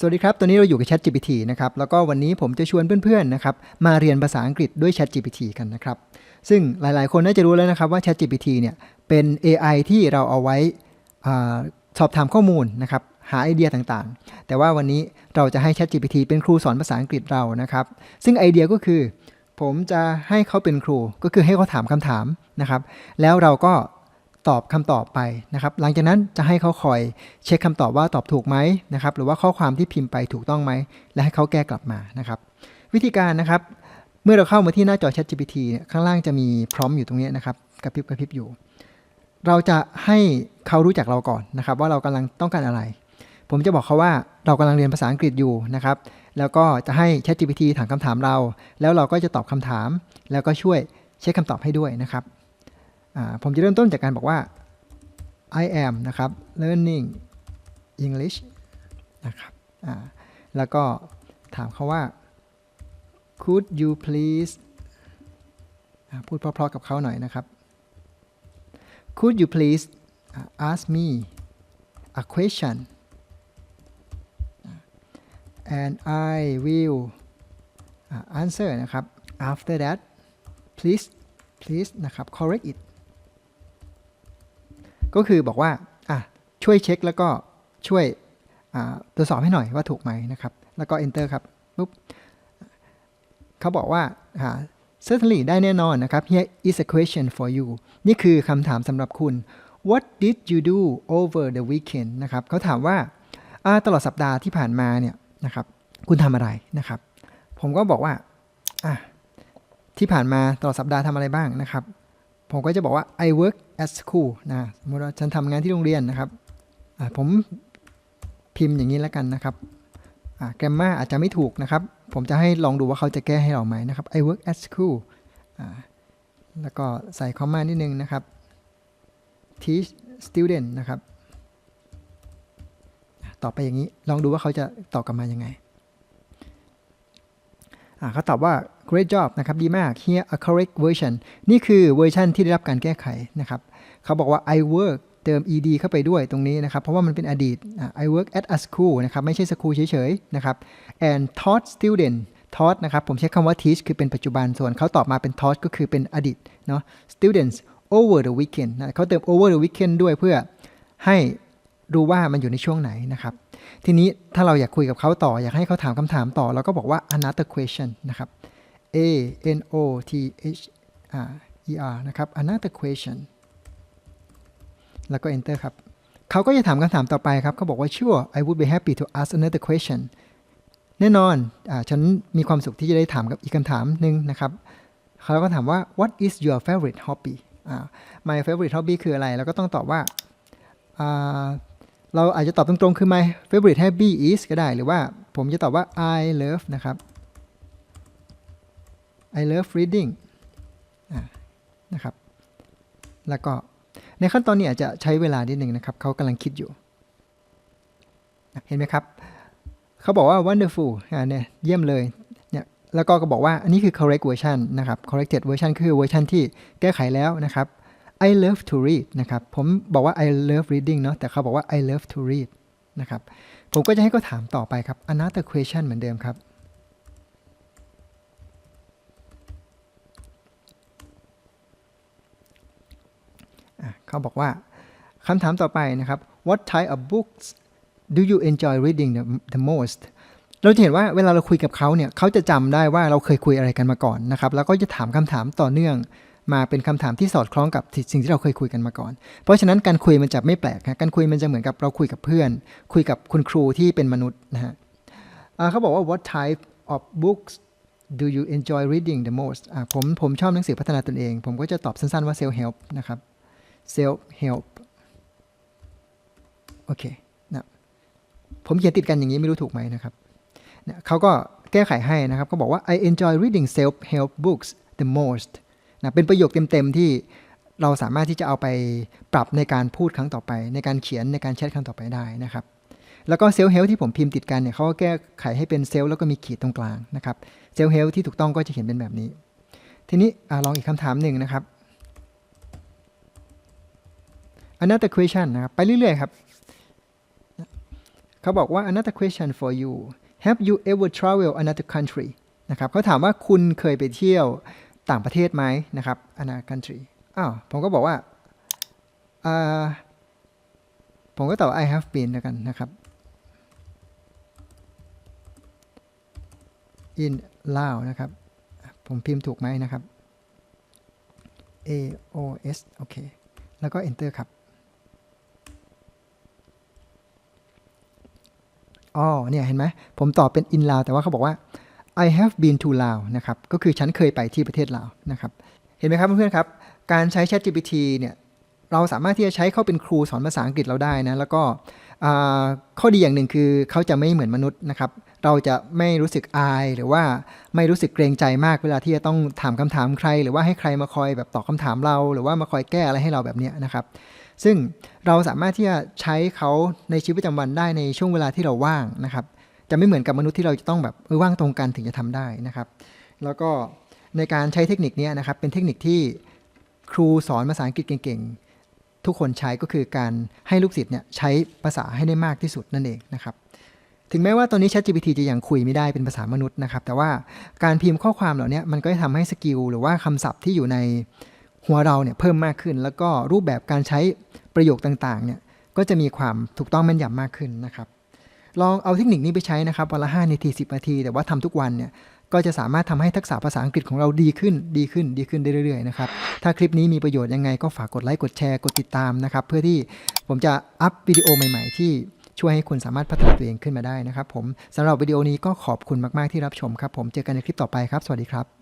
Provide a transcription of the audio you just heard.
สวัสดีครับ ตอนนี้เราอยู่กับ ChatGPT นะครับ แล้วก็วันนี้ผมจะชวนเพื่อนๆนะครับ มาเรียนภาษาอังกฤษด้วย ChatGPT กันนะครับ ซึ่งหลายๆ คนน่าจะรู้แล้วนะครับว่า ChatGPT เนี่ย เป็น AI ที่เราเอาไว้อสอบถามข้อมูลนะครับ หาไอเดียต่างๆ แต่ว่าวันนี้เราจะให้ ChatGPT เป็นครูสอนภาษาอังกฤษเรานะครับ ซึ่งไอเดียก็คือ ผมจะให้เขาเป็นครู ก็คือให้เขาถามคำถามนะครับ แล้วเราก็ ตอบคำตอบไปนะครับ หลังจากนั้นจะให้เขาคอยเช็คคำตอบว่าตอบถูกไหมนะครับ หรือว่าข้อความที่พิมพ์ไปถูกต้องไหม และให้เขาแก้กลับมานะครับ วิธีการนะครับ เมื่อเราเข้ามาที่หน้าจอ ChatGPT ข้างล่างจะมีพร้อมอยู่ตรงนี้นะครับกระพริบกระพริบอยู่ เราจะให้เขารู้จักเราก่อนนะครับ ว่าเรากำลังต้องการอะไร ผมจะบอกเขาว่าเรากำลังเรียนภาษาอังกฤษอยู่นะครับ แล้วก็จะให้ ChatGPT ถามคำถามเรา แล้วเราก็จะตอบคำถาม แล้วก็ช่วยเช็คคำตอบให้ด้วยนะครับ ผมจะเริ่มต้นจากการบอกว่า I am นะครับ learning English นะครับแล้วก็ถามเขาว่า could you please พูดเพราะๆกับเขาหน่อยนะครับ could you please ask me a question and I will answer นะครับ after that please please นะครับ correct it ก็คือบอกว่าอะช่วยเช็คแล้วก็ช่วยตรวจสอบให้หน่อยว่าถูกไหมนะครับ แล้วก็ enter ครับปุ๊บเขาบอกว่า certainly ได้แน่นอนนะครับ here is a question for you นี่คือคำถามสำหรับคุณ what did you do over the weekend นะครับเขาถามว่าตลอดสัปดาห์ที่ผ่านมาเนี่ยนะครับคุณทำอะไรนะครับ ผมก็บอกว่าที่ผ่านมาตลอดสัปดาห์ทำอะไรบ้างนะครับ ผมก็จะบอกว่า I work at school นะสมมติว่าฉันทำงานที่โรงเรียนนะครับผมพิมพ์อย่างนี้แล้วกันนะครับแกรมมาอาจจะไม่ถูกนะครับ ผมจะให้ลองดูว่าเขาจะแก้ให้เราไหมนะครับ I work at school แล้วก็ใส่คอมมานิดนึงนะครับ teach student นะครับ ต่อไปอย่างนี้ ลองดูว่าเขาจะตอบกลับมายังไง เขาตอบว่า great job นะครับดีมาก here a correct version นี่คือเวอร์ชันที่ได้รับการแก้ไขนะครับ เขาบอกว่า I work เติม ed เข้าไปด้วยตรงนี้นะครับ เพราะว่ามันเป็นอดีต I work at a school นะครับ ไม่ใช่ school เฉยๆ นะครับ and taught student taught นะครับ ผมใช้คำว่า teach คือเป็นปัจจุบัน ส่วนเขาตอบมาเป็น taught ก็คือเป็นอดีตเนาะ students over the weekend นะเขาเติม over the weekend ด้วยเพื่อให้ รู้ว่ามันอยู่ในช่วงไหนนะครับ ทีนี้ถ้าเราอยากคุยกับเขาต่อ อยากให้เขาถามคำถามต่อ เราก็บอกว่า another question นะครับ A N O T H R E R นะครับ another question แล้วก็ enter ครับ เขาก็จะถามคำถามต่อไปครับ เขาบอกว่า sure I would be happy to ask another question แน่นอนอฉันมีความสุขที่จะได้ถามกับอีกคำถามหนึ่งนะครับ เขาก็ถามว่า what is your favorite hobby my favorite hobby คืออะไรเราก็ต้องตอบว่า เราอาจจะตอบตรงๆ คือ my favorite hobby is ก็ได้ หรือว่าผมจะตอบว่า I love นะครับ I love reading นะครับ แล้วก็ในขั้นตอนนี้อาจจะใช้เวลานิดหนึ่งนะครับ เขากำลังคิดอยู่ เห็นไหมครับ เขาบอกว่า wonderful อ่าเนี่ยเยี่ยมเลยเนี่ยแล้วก็ก็บอกว่า อันนี้คือ correct version นะครับ corrected version คือเวอร์ชันที่แก้ไขแล้วนะครับ I love to read นะครับ ผมบอกว่า I love reading เนาะ แต่เขาบอกว่า I love to read นะครับ ผมก็จะให้เขาถามต่อไปครับ another question เหมือนเดิมครับ เขาบอกว่าคำถามต่อไปนะครับ What type of books do you enjoy reading the, the most เราจะเห็นว่าเวลาเราคุยกับเขาเนี่ยเขาจะจำได้ว่าเราเคยคุยอะไรกันมาก่อนนะครับ แล้วก็จะถามคำถามต่อเนื่อง มาเป็นคำถามที่สอดคล้องกับสิ่งที่เราเคยคุยกันมาก่อน เพราะฉะนั้นการคุยมันจะไม่แปลกนะการคุยมันจะเหมือนกับเราคุยกับเพื่อน คุยกับคุณครูที่เป็นมนุษย์นะฮะเขาบอกว่า what type of books do you enjoy reading the most ผมผมชอบหนังสือพัฒนาตนเอง ผมก็จะตอบสั้นๆว่า self help นะครับ self help โอเคนะผมเขียนติดกันอย่างนี้ไม่รู้ถูกไหมนะครับเนี่ยเขาก็แก้ไขให้นะครับเขาบอกว่า I enjoy reading self help books the most นะเป็นประโยคเต็มๆที่เราสามารถที่จะเอาไปปรับในการพูดครั้งต่อไป ในการเขียนในการแชทครั้งต่อไปได้นะครับ แล้วก็เซลล์เฮลที่ผมพิมพ์ติดกันเนี่ยเขาก็แก้ไขให้เป็นเซลล์แล้วก็มีขีดตรงกลางนะครับเซลล์เฮลที่ถูกต้องก็จะเขียนเป็นแบบนี้ ทีนี้อลองอีกคำถามหนึ่งนะครับ another question นะครับไปเรื่อยๆครับเขาบอกว่า another question for you have you ever travel another country นะครับเขาถามว่าคุณเคยไปเที่ยว ต่างประเทศไหมนะครับ another country อ้าวผมก็บอกว่าผมก็ตอบ I have been แล้วกันนะครับ in Lao นะครับ ผมพิมพ์ถูกไหมนะครับ A O S โอเค แล้วก็ enter ครับ อ๋อ เนี่ย เห็นไหม ผมตอบเป็น in Lao แต่ว่าเขาบอกว่า I have been to Lao นะครับ ก็คือฉันเคยไปที่ประเทศลาวนะครับ เห็นไหมครับเพื่อนๆครับ การใช้ ChatGPT เนี่ย เราสามารถที่จะใช้เข้าเป็นครูสอนภาษาอังกฤษเราได้นะ แล้วก็ข้อดีอย่างหนึ่งคือเขาจะไม่เหมือนมนุษย์นะครับ เราจะไม่รู้สึกอายหรือว่าไม่รู้สึกเกรงใจมากเวลาที่จะต้องถามคำถามใคร หรือว่าให้ใครมาคอยแบบตอบคำถามเรา หรือว่ามาคอยแก้อะไรให้เราแบบนี้นะครับ ซึ่งเราสามารถที่จะใช้เขาในชีวิตประจำวันได้ในช่วงเวลาที่เราว่างนะครับ จะไม่เหมือนกับมนุษย์ที่เราจะต้องแบบเออว่างตรงกันถึงจะทำได้นะครับ แล้วก็ในการใช้เทคนิคนี้นะครับเป็นเทคนิคที่ครูสอนภาษาอังกฤษเก่งๆ ทุกคนใช้ก็คือการให้ลูกศิษย์เนี่ยใช้ภาษาให้ได้มากที่สุดนั่นเองนะครับถึงแม้ว่าตอนนี้ ChatGPT จะยังคุยไม่ได้เป็นภาษามนุษย์นะครับ แต่ว่าการพิมพ์ข้อความเหล่านี้มันก็จะทำให้สกิลหรือว่าคำศัพท์ที่อยู่ในหัวเราเนี่ยเพิ่มมากขึ้น แล้วก็รูปแบบการใช้ประโยคต่างๆเนี่ยก็จะมีความถูกต้องแม่นยำมากขึ้นนะครับ ลองเอาเทคนิคนี้ไปใช้นะครับวันละ5นาที 10 นาที แต่ว่าทำทุกวันเนี่ยก็จะสามารถทำให้ทักษะภาษาอังกฤษของเราดีขึ้น ดีขึ้น ดีขึ้นได้เรื่อยๆนะครับ ถ้าคลิปนี้มีประโยชน์ยังไงก็ฝากกดไลค์ กดแชร์ กดติดตามนะครับ เพื่อที่ผมจะอัพวิดีโอใหม่ๆ ที่ช่วยให้คุณสามารถพัฒนาตัวเองขึ้นมาได้นะครับผมสำหรับวิดีโอนี้ก็ขอบคุณมากๆที่รับชมครับผม เจอกันในคลิปต่อไปครับ สวัสดีครับ